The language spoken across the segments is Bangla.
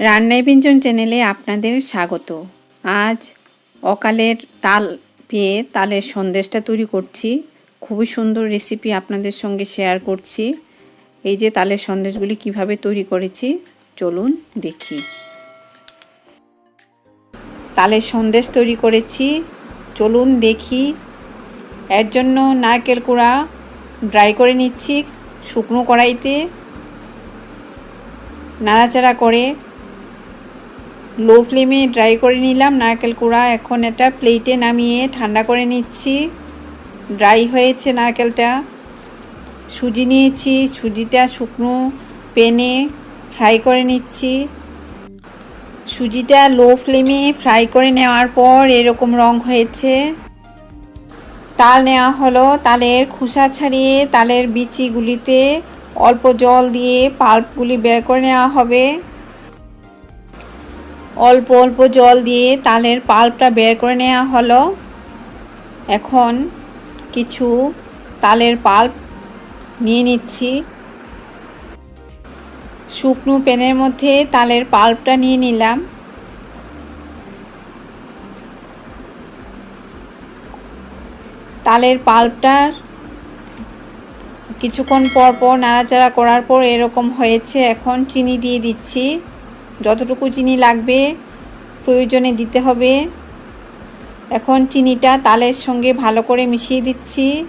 রান্নায় ব্যঞ্জন চ্যানেলে আপনাদের স্বাগত। আজ অকালের তাল পেয়ে তালের সন্দেশটা তৈরি করছি। খুবই সুন্দর রেসিপি আপনাদের সঙ্গে শেয়ার করছি। এই যে তালের সন্দেশগুলি কীভাবে তৈরি করেছি, চলুন দেখি। তালের সন্দেশ তৈরি করেছি। চলুন দেখি। এর জন্য নারকেল কুড়া ড্রাই করে নিচ্ছি শুকনো কড়াইতে। নাড়াচাড়া করে লো ফ্লেমে ড্রাই করে নিলাম। নারকেল কুড়া এখন এটা প্লেটে নামিয়ে ঠান্ডা করে নিচ্ছি। ড্রাই হয়েছে নারকেলটা। সুজি নিয়েছি। সুজিটা শুকনো পেনে ফ্রাই করে নিচ্ছি। সুজিটা লো ফ্লেমে ফ্রাই করে নেওয়ার পর এরকম রং হয়েছে। তাল নেওয়া হলো। তালের খোসা ছাড়িয়ে তালের বিচিগুলিতে অল্প জল দিয়ে পাল্পগুলি বের করে নেওয়া হবে। অল্প অল্প জল দিয়ে তালের পাল্পটা বের করে নেওয়া হলো। এখন কিছু তালের পাল্প নিয়ে নিচ্ছি। শুকনো প্যানের মধ্যে তালের পাল্পটা নিয়ে নিলাম। তালের পাল্পটা কিছুক্ষণ পর পর নাড়াচাড়া করার পর এরকম হয়েছে। এখন চিনি দিয়ে দিচ্ছি। যতটুকু চিনি লাগবে, প্রয়োজনে দিতে হবে। এখন চিনিটা তালের সঙ্গে ভালো করে মিশিয়ে দিচ্ছি।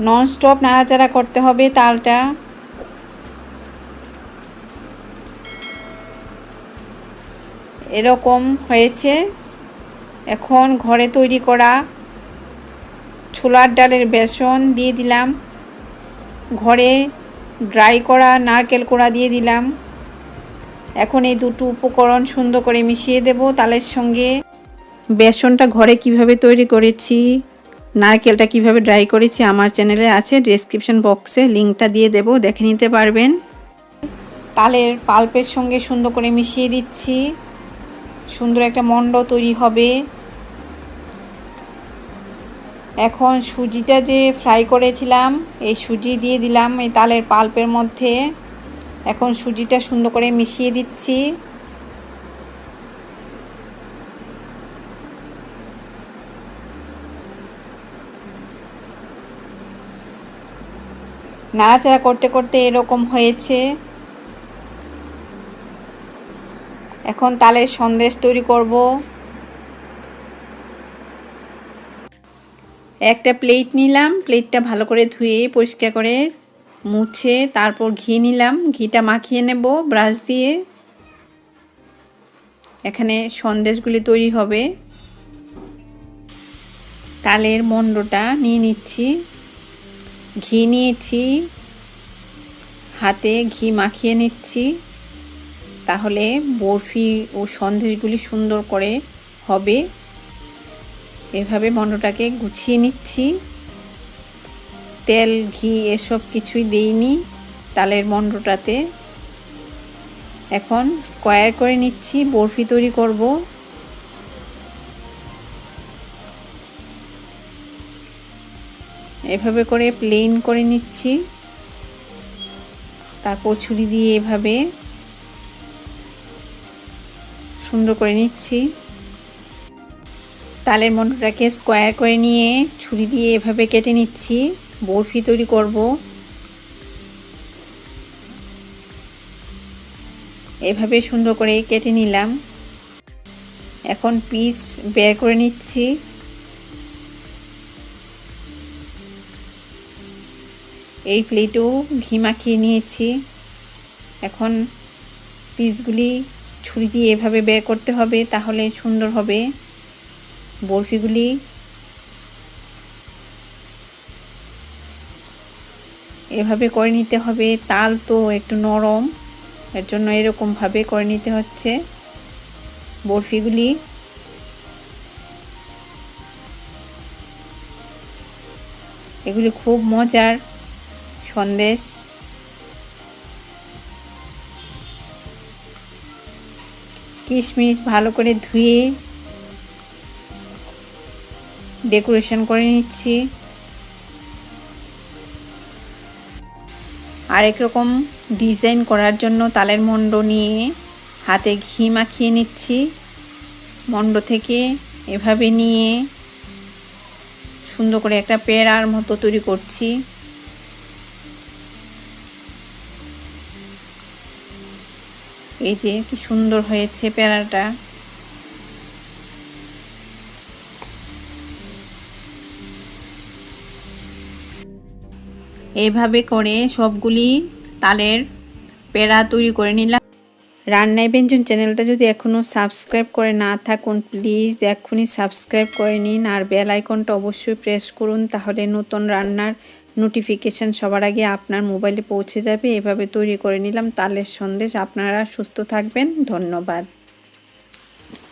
ননস্টপ নাড়াচাড়া করতে হবে তালটা। এরকম হয়েছে। এখন ঘরে তৈরি করা ছোলার ডালের বেসন দিয়ে দিলাম। ঘরে ড্রাই করা, নারকেল কোড়া দিয়ে দিলাম। এখন এই দুটো উপকরণ সুন্দর করে মিশিয়ে দেব তালের সঙ্গে। বেসনটা ঘরে কীভাবে তৈরি করেছি, নারকেলটা কীভাবে ড্রাই করেছি আমার চ্যানেলে আছে ডেসক্রিপশন বক্সে লিঙ্কটা দিয়ে দেব, দেখে নিতে পারবেন। তালের পাল্পের সঙ্গে সুন্দর করে মিশিয়ে দিচ্ছি। সুন্দর একটা মণ্ড তৈরি হবে। এখন সুজিটা যে ফ্রাই করেছিলাম, এই সুজি দিয়ে দিলাম এই তালের পাল্পের মধ্যে। এখন সুজিটা সুন্দর করে মিশিয়ে দিচ্ছি। নাড়াচাড়া করতে করতে এরকম হয়েছে। এখন তালের সন্দেশ তৈরি করব। একটা প্লেট নিলাম প্লেটটা ভালো করে ধুয়ে, পরিষ্কার করে মুছে, তারপর ঘি নিলাম। ঘিটা মাখিয়ে নেব ব্রাশ দিয়ে। এখানে সন্দেশগুলি তৈরি হবে। তালের মণ্ডটা নিয়ে নিচ্ছি। ঘি নিয়েছি। হাতে ঘি মাখিয়ে নিচ্ছি। তাহলে বরফি ও সন্দেশগুলি সুন্দর করে হবে। এভাবে মণ্ডটাকে গুছিয়ে নিচ্ছি। তেল, ঘি এসব কিছুই দেইনি তালের মণ্ডটাতে এখন স্কোয়ার করে নিচ্ছি, বরফি তৈরি করব। এভাবে করে প্লেন করে নিচ্ছি। তারপর ছুরি দিয়ে এভাবে সুন্দর করে নিচ্ছি। তালের মন্ডটাকে স্কোয়ার করে নিয়ে ছুরি দিয়ে এভাবে কেটে নিচ্ছি। বরফি তৈরি করব। এভাবে সুন্দর করে কেটে নিলাম। এখন পিস বের করে নিচ্ছি। এই প্লেটেও ঘি মাখিয়ে নিয়েছি। এখন পিসগুলি ছুরি দিয়ে এভাবে বের করতে হবে, তাহলে সুন্দর হবে। বরফিগুলি। এভাবে করে নিতে হবে। তাল তো একটু নরম, এর জন্য এরকমভাবে করে নিতে হচ্ছে বরফিগুলি। এগুলি খুব মজার সন্দেশ। কিশমিশ ভালো করে ধুয়ে ডেকোরেশন করে নিচ্ছি। আরেক রকম ডিজাইন করার জন্য তালের মণ্ড নিয়ে হাতে ঘি মাখিয়ে নিচ্ছি। মণ্ড থেকে এভাবে নিয়ে সুন্দর করে একটা পেড়ার মতো তৈরি করছি। এই যে কি সুন্দর হয়েছে পেড়াটা। এইভাবে করে সবগুলি তালের পেড়া তৈরি করে নিলাম। রান্নায় ব্যঞ্জন চ্যানেলটা যদি এখনও সাবস্ক্রাইব করে না থাকুন, প্লিজ এক্ষুনি সাবস্ক্রাইব করে নিন আর বেল আইকনটা অবশ্যই প্রেস করুন, তাহলে নতুন রান্নার নোটিফিকেশান সবার আগে আপনার মোবাইলে পৌঁছে যাবে। এভাবে তৈরি করে নিলাম তালের সন্দেশ। আপনারা সুস্থ থাকবেন। ধন্যবাদ।